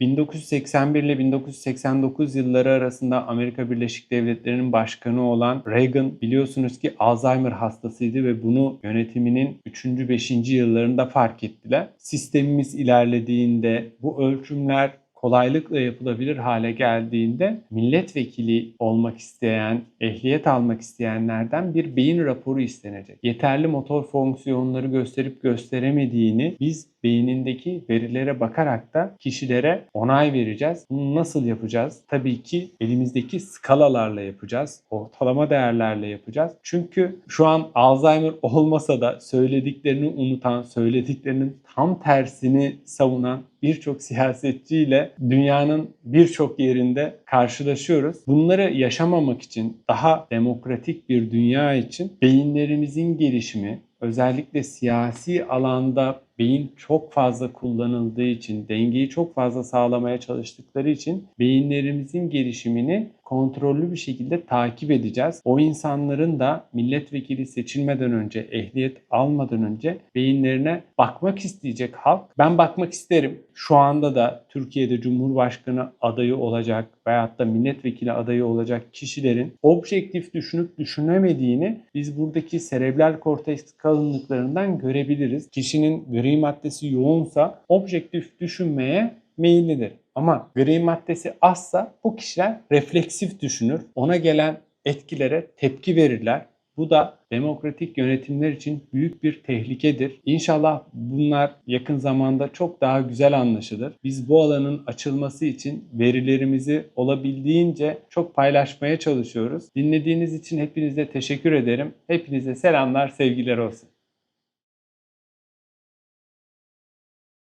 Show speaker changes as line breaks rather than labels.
1981 ile 1989 yılları arasında Amerika Birleşik Devletleri'nin başkanı olan Reagan biliyorsunuz ki Alzheimer hastasıydı ve bunu yönetiminin 3. 5. yıllarında fark ettiler. Sistemimiz ilerlediğinde bu ölçümler kolaylıkla yapılabilir hale geldiğinde milletvekili olmak isteyen, ehliyet almak isteyenlerden bir beyin raporu istenecek. Yeterli motor fonksiyonları gösterip gösteremediğini biz beynindeki verilere bakarak da kişilere onay vereceğiz. Bunu nasıl yapacağız? Tabii ki elimizdeki skalalarla yapacağız. Ortalama değerlerle yapacağız. Çünkü şu an Alzheimer olmasa da söylediklerini unutan, söylediklerinin tam tersini savunan birçok siyasetçiyle dünyanın birçok yerinde karşılaşıyoruz. Bunları yaşamamak için, daha demokratik bir dünya için beyinlerimizin gelişimi, özellikle siyasi alanda beyin çok fazla kullanıldığı için, dengeyi çok fazla sağlamaya çalıştıkları için beyinlerimizin gelişimini kontrollü bir şekilde takip edeceğiz. O insanların da milletvekili seçilmeden önce, ehliyet almadan önce beyinlerine bakmak isteyecek halk. Ben bakmak isterim. Şu anda da Türkiye'de Cumhurbaşkanı adayı olacak veyahut da milletvekili adayı olacak kişilerin objektif düşünüp düşünemediğini biz buradaki serebral korteks kalınlıklarından görebiliriz. Kişinin gri maddesi yoğunsa objektif düşünmeye meyillidir. Ama gri maddesi azsa bu kişiler refleksif düşünür. Ona gelen etkilere tepki verirler. Bu da demokratik yönetimler için büyük bir tehlikedir. İnşallah bunlar yakın zamanda çok daha güzel anlaşılır. Biz bu alanın açılması için verilerimizi olabildiğince çok paylaşmaya çalışıyoruz. Dinlediğiniz için hepinize teşekkür ederim. Hepinize selamlar, sevgiler olsun.